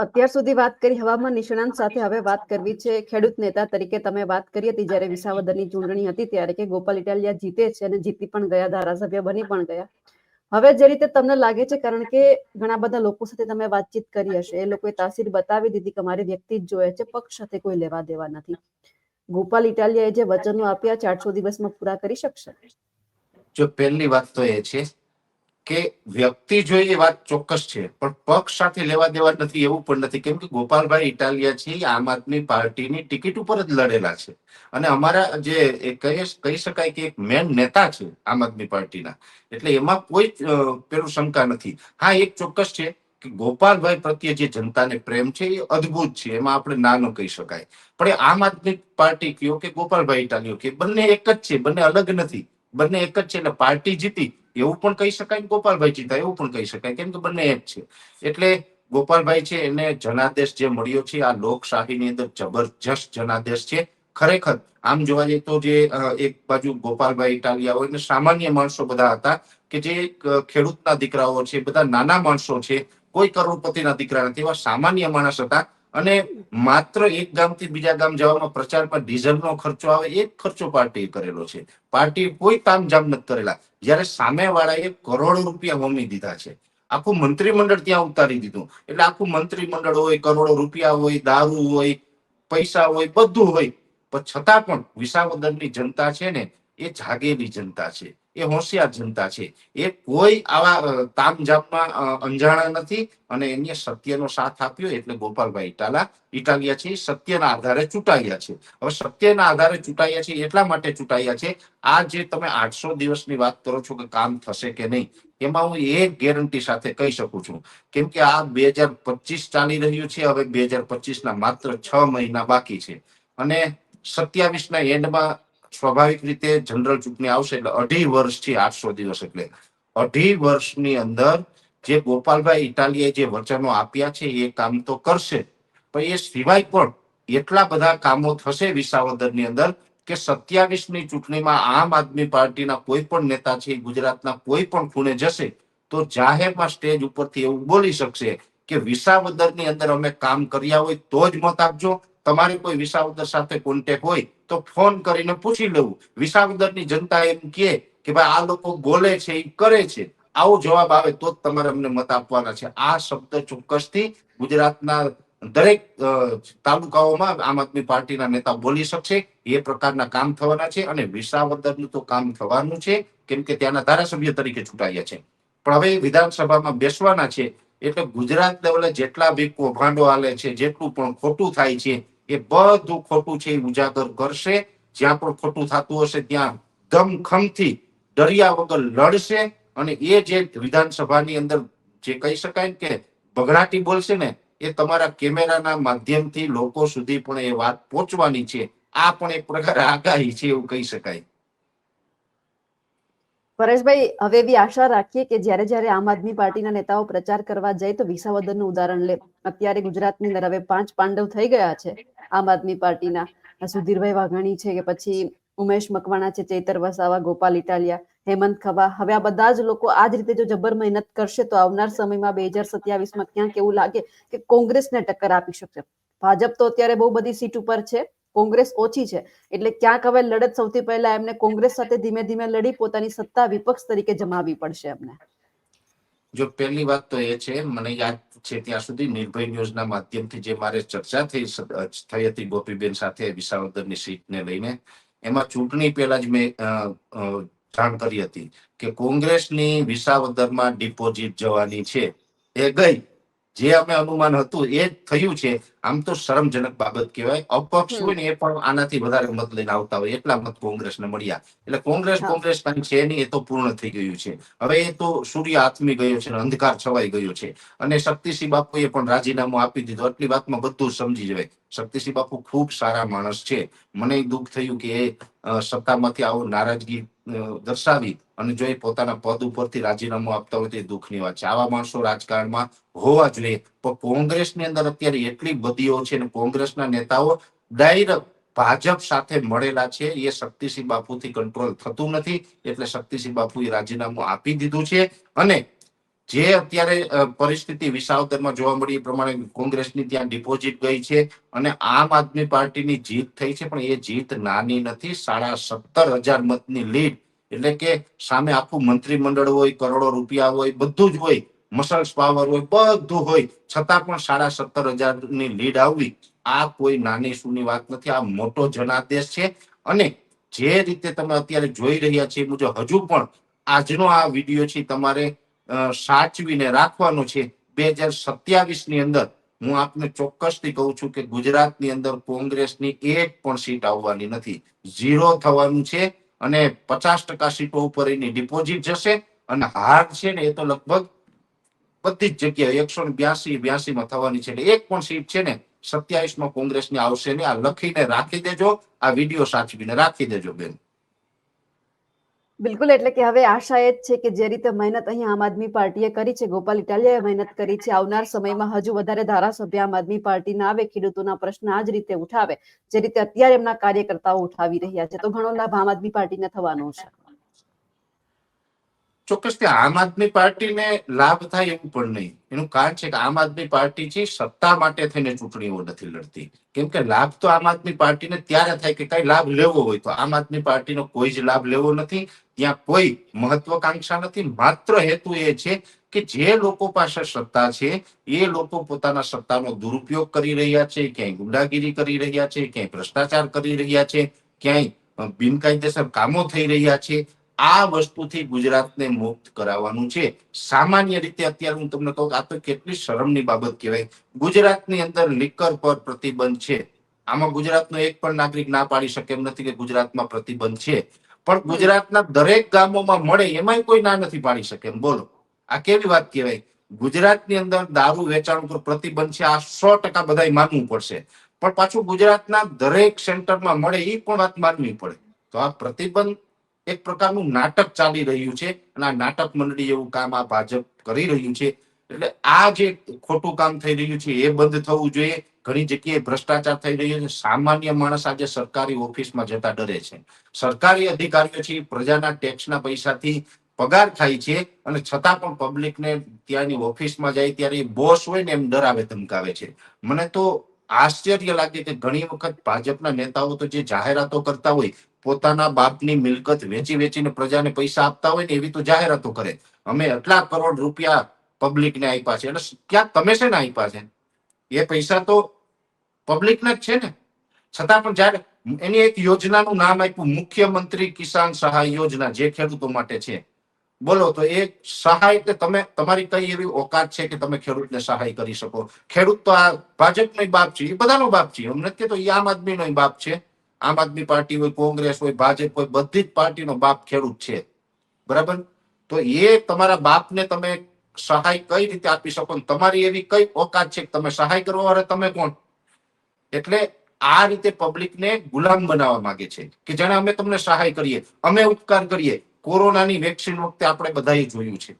અત્યાર સુધી વાત કરી હવામાન નિષ્ણાંત સાથે હવે વાત કરવી છે. ખેડૂત નેતા તરીકે તમે વાત કરી હતી જ્યારે વિસાવદરની ચૂંટણી હતી ત્યારે કે ગોપાલ ઇટાલિયા જીતે છે અને જીતી પણ ગયા ધારાસભ્ય બની પણ ગયા. હવે જે રીતે તમને લાગે છે કારણ કે ઘણા બધા લોકો સાથે તમે વાતચીત કરી હશે. એ લોકોએ તાસીર બતાવી દીધી કે મારી વ્યક્તિ જ જોઈએ છે પક્ષ સાથે કોઈ લેવા દેવા નથી. ગોપાલ ઇટાલિયાએ જે વચનો આપ્યા ચારસો દિવસમાં પૂરા કરી શકશે? જો પહેલી વાત તો એ છે કે વ્યક્તિ જોઈએ એ વાત ચોક્કસ છે, પણ પક્ષ સાથે લેવા દેવા નથી, એવું પણ નથી. કેમ કે ગોપાલભાઈ ઇટાલિયા છે, આમ આદમી પાર્ટીની ટિકિટ ઉપર જ લડેલા છે. અને અમારા જે કહી શકાય કે એક મેન નેતા છે આમ આદમી પાર્ટીના. એટલે એમાં કોઈ પેલું શંકા નથી. હા, એક ચોક્કસ છે કે ગોપાલભાઈ પ્રત્યે જે જનતાને પ્રેમ છે એ અદ્ભુત છે, એમાં આપણે ના ન કહી શકાય. પણ એ આમ આદમી પાર્ટી કયો કે ગોપાલભાઈ ઇટાલિયો કે બંને એક જ છે, બંને અલગ નથી. બંને એક જ છે એટલે પાર્ટી જીતી એવું પણ કહી શકાય ગોપાલભાઈ ચિંતા, એવું પણ કહી શકાય. કેમ કે બંને એક છે. એટલે ગોપાલભાઈ છે, એને જનાદેશ જે મળ્યો છે, આ લોકશાહીની અંદર જબરજસ્ત જનાદેશ છે. ખરેખર, આમ જોવા જઈએ તો જે એક બાજુ ગોપાલભાઈ ઇટાલિયા હોય સામાન્ય માણસો બધા હતા કે જે ખેડૂતના દીકરાઓ છે, બધા નાના માણસો છે, કોઈ કરોડપતિના દીકરા નથી, એવા સામાન્ય માણસ હતા. અને માત્ર એક ગામથી બીજા ગામ જવામાં પ્રચારમાં ડીઝલનો ખર્ચો આવે, એ જ ખર્ચો પાર્ટીએ કરેલો છે. પાર્ટી કોઈ તામઝામ નથી કરેલા. જ્યારે સામેવાળાએ કરોડો રૂપિયા હોમી દીધા છે. આખું મંત્રીમંડળ ત્યાં ઉતારી દીધું. એટલે આખું મંત્રીમંડળ હોય, કરોડો રૂપિયા હોય, દારૂ હોય, પૈસા હોય, બધું હોય. પણ છતાં પણ વિસાવદરની જનતા છે ને, એ જાગેલી જનતા છે. એ હોશિયાર જનતા છે. એ કોઈ આવા તામઝામમાં અંજાણા નથી અને એને સત્યનો સાથ આપ્યો એટલે ગોપાલભાઈ ઇટાલા ઇટાલિયા છે, સત્યના આધારે ચૂંટાયા છે. હવે સત્યના આધારે ચૂંટાયા છે એટલા માટે ચૂંટાયા છે, આ જે તમે આઠસો દિવસની વાત કરો છો કે કામ થશે કે નહીં, એમાં હું એક ગેરંટી સાથે કહી શકું છું. કેમ કે આ બે હજાર પચીસ ચાલી રહ્યું છે, હવે બે હજાર પચીસ ના માત્ર છ મહિના બાકી છે. અને સત્યાવીસ ના એન્ડમાં સ્વાભાવિક રીતે જનરલ ચૂંટણી આવશે એટલે અઢી વર્ષથી આઠસો દિવસ એટલે. અઢી વર્ષની અંદર જે ગોપાલભાઈ ઇટાલીએ જે વચનો આપ્યા છે, એ કામ તો કરશે. પણ એ સિવાય પણ એટલા બધા કામો થશે વિસાવદરની અંદર કે સત્યાવીસની ચૂંટણીમાં આમ આદમી પાર્ટીના કોઈ પણ નેતા છે, ગુજરાતના કોઈ પણ ખૂણે જશે, તો જાહેરમાં સ્ટેજ ઉપરથી એવું બોલી શકશે કે વિસાવદરની અંદર અમે કામ કર્યા હોય તો જ મત આપજો તમારે કોઈ વિસાવદર સાથે કોન્ટેક હોય તો ફોન કરીને પૂછી લેવું. વિસાવદરની જનતા એમ કહે કે ભાઈ, આ લોકો બોલે છે એ કરે છે. આવો જવાબ આવે તો જ તમારે અમને મત આપવાના છે. આ શબ્દ ચોક્કસથી ગુજરાતના દરેક તાલુકાઓમાં આમ આદમી પાર્ટીના નેતા બોલી શકશે. એ પ્રકારના કામ થવાના છે અને વિસાવદરનું તો કામ થવાનું છે, કેમ કે ત્યાંના ધારાસભ્ય તરીકે ચૂંટાયા છે. પણ હવે વિધાનસભામાં બેસવાના છે. એટલે ગુજરાત લેવલે જેટલા બી કૌભાંડો હાલે છે, જેટલું પણ ખોટું થાય છે, એ બધું ખોટું છે એ ઉજાગર કરશે. જ્યાં પણ ખોટું થતું હશે, ત્યાં દમખમથી ડરિયા વગર લડશે અને એ જે વિધાનસભાની અંદર જે કહી શકાય કે બગડાટી બોલશે ને, એ તમારા કેમેરાના માધ્યમથી લોકો સુધી પણ એ વાત પહોંચવાની છે. આ પણ એક પ્રકારે આગાહી છે એવું કહી શકાય. પરેશભાઈ, હવે એવી આશા રાખીએ કે જ્યારે જ્યારે આમ આદમી પાર્ટીના નેતાઓ પ્રચાર કરવા જાય તો વિસાવદરનું ઉદાહરણ લે. અત્યારે ગુજરાતની અંદર હવે પાંચ પાંડવ થઈ ગયા છે આમ આદમી પાર્ટીના. સુધીરભાઈ વાઘાણી છે કે પછી ઉમેશ મકવાણા છે, ચૈતર વસાવા, ગોપાલ ઇટાલિયા, હેમંત ખવા. હવે આ બધા જ લોકો આ જ રીતે જો જબર મહેનત કરશે તો આવનાર સમયમાં બે હજાર સત્યાવીસમાં ક્યાંક એવું લાગે કે કોંગ્રેસને ટક્કર આપી શકશે. ભાજપ તો અત્યારે બહુ બધી સીટ ઉપર છે. કોંગ્રેસ ઓછી છે. એટલે ક્યાંક હવે લડત સૌથી પહેલા એમને કોંગ્રેસ સાથે ધીમે ધીમે લડી પોતાની સત્તા વિપક્ષ તરીકે જમાવી પડશે એમને. જો પહેલી વાત તો એ છે, મને યાદ છે ત્યાં સુધી નિર્ભય ન્યૂઝના માધ્યમથી જે મારે ચર્ચા થઈ થઈ હતી ગોપીબેન સાથે વિસાવદરની સીટને લઈને, એમાં ચૂંટણી પહેલા જ મેં જાણ કરી હતી કે કોંગ્રેસની વિસાવદરમાં ડિપોઝિટ જવાની છે. એ ગઈ. જે અમે અનુમાન હતું એ જ થયું છે. આમ તો શરમજનક બાબત કહેવાય. અપક્ષ હોય ને એ પણ આનાથી વધારે મત લઈને આવતા હોય. એટલા મત કોંગ્રેસને મળ્યા. એટલે કોંગ્રેસ કોંગ્રેસ કઈ છે નહીં એ તો પૂર્ણ થઈ ગયું છે. હવે એ તો સૂર્ય આથમી ગયો છે અંધકાર છવાઈ ગયો છે. અને શક્તિસિંહ બાપુએ પણ રાજીનામું આપી દીધું. આટલી વાતમાં બધું સમજી જવાય. શક્તિસિંહ બાપુ ખૂબ સારા માણસ છે. મને દુઃખ થયું કે એ સત્તામાંથી આવો નારાજગી દર્શાવી અને જો એ પોતાના પદ ઉપરથી રાજીનામું આપતા હોય તો એ દુઃખની વાત છે. આવા માણસો રાજકારણમાં હોવા જ નહીં. પણ કોંગ્રેસની અંદર અત્યારે એટલી બદીઓ છે અને કોંગ્રેસના નેતાઓ ડાયરેક્ટ ભાજપ સાથે મળેલા છે. એ શક્તિસિંહ બાપુથી કંટ્રોલ થતું નથી. એટલે શક્તિસિંહ બાપુએ રાજીનામું આપી દીધું છે. અને જે અત્યારે પરિસ્થિતિ વિસાવદરમાં જોવા મળી એ પ્રમાણે કોંગ્રેસની ત્યાં ડિપોઝિટ ગઈ છે અને આમ આદમી પાર્ટીની જીત થઈ છે, પણ એ જીત નાની નથી. સાડા સત્તર હજાર મતની લીડ, એટલે કે સામે આખું મંત્રીમંડળ હોય, કરોડો રૂપિયા હોય, બધું જ હોય, મસલ્સ પાવર હોય, બધું હોય, છતાં પણ સાડા સત્તર હજારની લીડ આવવી આ કોઈ નાની સુની વાત નથી. આ મોટો જનાદેશ છે. અને જે રીતે તમે અત્યારે જોઈ રહ્યા છે મુજબ હજુ પણ આજનો આ વીડિયો છે તમારે સાચવીને રાખવાનું છે. બે હજાર સત્યાવીસની અંદર હું આપને ચોક્કસથી કહું છું કે ગુજરાતની અંદર કોંગ્રેસની એક પણ સીટ આવવાની નથી. ઝીરો થવાનું છે અને પચાસ ટકા સીટો ઉપર એની ડિપોઝિટ જશે અને હાર છે ને એ તો લગભગ બધી જ જગ્યાએ એકસો ને બ્યાસી બ્યાસી માં થવાની છે. એક પણ સીટ છે ને સત્યાવીસમાં કોંગ્રેસની આવશે ને આ લખીને રાખી દેજો, આ વીડિયો સાચવીને રાખી દેજો બેન. બિલકુલ, એટલે કે હવે આશા એ જ છે કે જે રીતે મહેનત અહીંયા આમ આદમી પાર્ટીએ કરી છે, ગોપાલ ઇટાલિયાએ મહેનત કરી છે, આવનાર સમયમાં હજુ વધારે ધારાસભ્ય આમ આદમી પાર્ટીના આવે, ખેડૂતોના પ્રશ્ન આ જ રીતે ઉઠાવે, જે રીતે અત્યારે એમના કાર્યકર્તાઓ ઉઠાવી રહ્યા છે. તો ઘણો લાભ આમ આદમી પાર્ટીને થવાનો છે. ચોક્કસ કે આમ આદમી પાર્ટીને લાભ થાય એવું પણ નહીં. એનું કારણ છે કે આમ આદમી પાર્ટી છે, સત્તા માટે થઈને ચૂંટણીઓ નથી લડતી. કેમ કે લાભ તો આમ આદમી પાર્ટીને ત્યારે થાય કે કઈ લાભ લેવો હોય તો આમ આદમી પાર્ટીનો કોઈ જ લાભ લેવો નથી. ત્યાં કોઈ મહત્વકાંક્ષા નથી. માત્ર હેતુ એ છે કે જે લોકો પાસે સત્તા છે, એ લોકો પોતાના સત્તાનો દુરુપયોગ કરી રહ્યા છે, ક્યાંય ગુંડાગીરી કરી રહ્યા છે, ક્યાંય ભ્રષ્ટાચાર કરી રહ્યા છે, ક્યાંય બિનકાયદેસર કામો થઈ રહ્યા છે. આ વસ્તુથી ગુજરાતને મુક્ત કરાવવાનું છે. સામાન્ય રીતે અત્યારે હું તમને કહું આ તો કેટલી શરમની બાબત કહેવાય. ગુજરાતની અંદર લિકર પર પ્રતિબંધ છે. આમાં ગુજરાતનો એક પણ નાગરિક ના પાડી શકે એમ નથી કે ગુજરાતમાં પ્રતિબંધ છે. પણ ગુજરાતના દરેક ગામોમાં મળે એમાંય કોઈ ના નથી પાડી શકે. એમ બોલો. આ કેવી વાત કહેવાય? ગુજરાતની અંદર દારૂ વેચાણ ઉપર પ્રતિબંધ છે. આ સો ટકા બધાય માનવું પડશે. પણ પાછું ગુજરાતના દરેક સેન્ટરમાં મળે એ પણ વાત માનવી પડે. તો આ પ્રતિબંધ એક પ્રકારનું નાટક ચાલી રહ્યું છે અને આ નાટક મંડળી એવું કામ આ ભાજપ કરી રહ્યું છે. એટલે આ જે ખોટું કામ થઈ રહ્યું છે, એ બંધ થવું જોઈએ. ઘણી જગ્યાએ ભ્રષ્ટાચાર થઈ રહ્યો છે. સામાન્ય માણસ આજે સરકારી ઓફિસમાં જતા ડરે છે. સરકારી અધિકારીઓ છે પ્રજાના ટેક્સના પૈસાથી પગાર થાય છે અને છતાં પણ પબ્લિકને ત્યાંની ઓફિસમાં જાય ત્યારે બોસ હોય ને એમ ડરાવે ધમકાવે છે. મને તો આશ્ચર્ય લાગે કે ઘણી વખત ભાજપના નેતાઓ તો જે જાહેરાતો કરતા હોય, પોતાના બાપની મિલકત વેચી વેચીને પ્રજાને પૈસા આપતા હોય ને એવી તો જાહેરાતો કરે. અમે આટલા કરોડ રૂપિયા પબ્લિકને આપ્યા છે. એટલે ક્યાં તમે છે ને આપ્યા છે? એ પૈસા તો પબ્લિકના જ છે ને. છતાં પણ જ્યારે એની એક યોજનાનું નામ આપ્યું, મુખ્યમંત્રી કિસાન સહાય યોજના, જે ખેડૂતો માટે છે. બોલો, તો એ સહાય કે તમે, તમારી કઈ એવી ઓકાત છે કે તમે ખેડૂતને સહાય કરી શકો? ખેડૂત તો આ ભાજપનો બાપ છે, એ બધાનો બાપ છે. એમ નથી તો એ આમ આદમીનો બાપ છે. આમ આદમી પાર્ટી હોય, કોંગ્રેસ હોય, ભાજપ હોય, બધી જ પાર્ટીનો બાપ ખેડૂત છે. બરાબર? તો એ તમારા બાપને તમે સહાય કઈ રીતે આપી શકો તમારી એવી કઈ ઓકાત છે તમે સહાય કરવા તમે કોણ? એટલે આ રીતે પબ્લિકને ગુલામ બનાવવા માંગે છે કે જાણે અમે તમને સહાય કરીએ, અમે ઉપકાર કરીએ. કોરોનાની વેક્સિન વખતે આપણે બધાએ જોયું છે.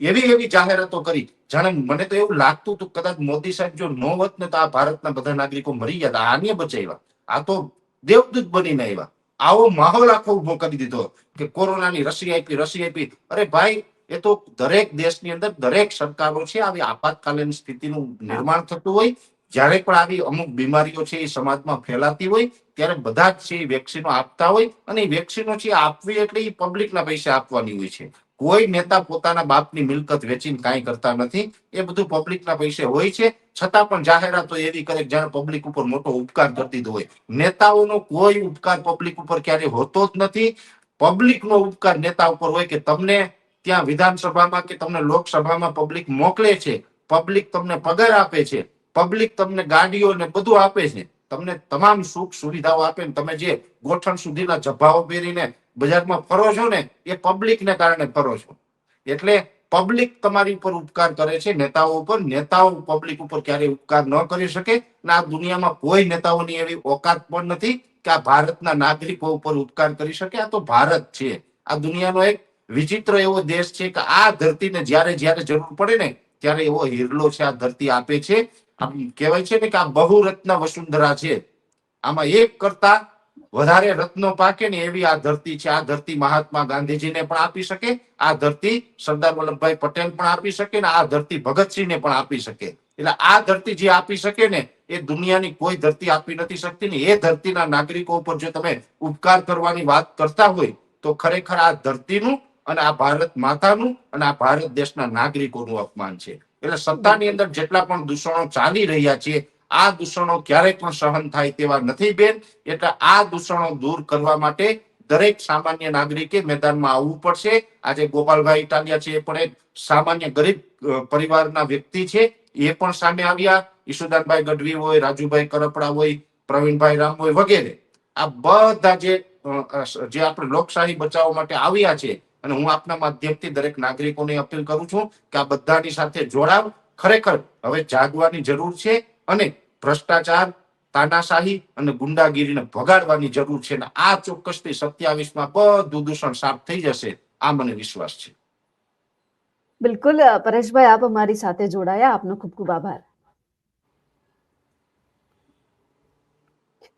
એવી એવી જાહેરાતો કરી. જાણે મને તો એવું લાગતું હતું કદાચ મોદી સાહેબ જો ન હોત ને તો આ ભારતના બધા નાગરિકો મરી ગયા હતા. આને બચાવ્યા. આ તો દેવદૂત બનીને આવ્યા. આવો માહોલ આખો ઊભો કરી દીધો કે કોરોનાની રસી આપી રસી આપી. અરે ભાઈ એ તો દરેક દેશની અંદર દરેક સરકારો છે, આવી આપાતકાલીન સ્થિતિનું નિર્માણ થતું હોય, જ્યારે પણ આવી અમુક બીમારીઓ છે એ સમાજમાં ફેલાતી હોય, ત્યારે બધા જ છે એ વેક્સિનો આપતા હોય અને એ વેક્સિનો છે આપવી એટલે એ પબ્લિકના પૈસા આપવાની હોય છે. કોઈ નેતા પોતાના બાપની મિલકત વેચીને કાંઈ કરતા નથી, એ બધું પબ્લિકના પૈસે હોય છે. છતાં પણ જાહેરાતો એવી કરે જાણે પબ્લિક ઉપર મોટો ઉપકાર કરતી હોય. નેતાઓનો કોઈ ઉપકાર પબ્લિક ઉપર ક્યારેય હોતો જ નથી. પબ્લિકનો ઉપકાર નેતા ઉપર હોય કે તમને ત્યાં વિધાનસભામાં કે તમને લોકસભામાં પબ્લિક મોકલે છે પબ્લિક તમને પગાર આપે છે પબ્લિક તમને ગાડીઓ ને બધું આપે છે, તમને તમામ સુખ સુવિધાઓ આપે ને તમે જે ગોઠણ સુધીના જભાઓ પહેરીને બજારમાં ફરો છો ને, એ પબ્લિકને કારણે ફરો છો. એટલે પબ્લિક તમારી ઉપર ઉપકાર કરે છે, નેતાઓ ઉપર, નેતાઓ પબ્લિક ઉપર ક્યારેય ઉપકાર ન કરી શકે અને આ દુનિયામાં કોઈ નેતાઓની એવી ઓકાત પણ નથી કે આ ભારતના નાગરિકો ઉપર ઉપકાર કરી શકે, આ તો ભારત છે. આ દુનિયાનો એક વિચિત્ર એવો દેશ છે કે આ ધરતીને જ્યારે જ્યારે જરૂર પડે ને, ત્યારે એવો હિરલો છે આ ધરતી આપે છે. આમ કહેવાય છે ને કે આ બહુરત્ન વસુંધરા છે. આમાં એક કરતા વધારે રત્નો પાકે ને એવી આ ધરતી છે. આ ધરતી મહાત્મા ગાંધીજીને પણ આપી શકે, આ ધરતી સરદાર વલ્લભભાઈ પટેલ પણ આપી શકે ને, આ ધરતી ભગતસિંહને પણ આપી શકે. એટલે આ ધરતી જે આપી શકે ને, એ દુનિયાની કોઈ ધરતી આપી નથી શકતી ને, એ ધરતીના નાગરિકો ઉપર જો તમે ઉપકાર કરવાની વાત કરતા હોય, તો ખરેખર આ ધરતીનું અને આ ભારત માતાનું અને આ ભારત દેશના નાગરિકોનું અપમાન છે. એટલે સત્તાની અંદર જેટલા પણ દૂષણો ચાલી રહ્યા છે, આ દૂષણો ક્યારેય પણ સહન થાય તેવા નથી બેન. એટલે આ દૂષણો દૂર કરવા માટે દરેક સામાન્ય નાગરિકે મેદાનમાં આવવું પડશે. આજે ગોપાલભાઈ ઇટાલિયા છે, એ પણ એક સામાન્ય ગરીબ પરિવારના વ્યક્તિ છે, એ પણ સામે આવ્યા. ઈશુદાનભાઈ ગઢવી હોય, રાજુભાઈ કરપડા હોય, પ્રવીણભાઈ રામ હોય વગેરે. આ બધા જે જે આપણે લોકશાહી બચાવવા માટે આવ્યા છે અને હું આપના માધ્યમથી દરેક નાગરિકોને અપીલ કરું છું કે આ બધાની સાથે જોડાવ. ખરેખર હવે જાગવાની જરૂર છે અને ભ્રષ્ટાચાર, તાનાશાહી અને ગુંડાગીરીને ભગાડવાની જરૂર છે અને આ ચોક્કસથી સત્યાવીસમાં બધું દૂષણ સાફ થઈ જશે. આ મને વિશ્વાસ છે. બિલકુલ પરેશભાઈ, આપ અમારી સાથે જોડાયા. આપનો ખૂબ ખૂબ આભાર.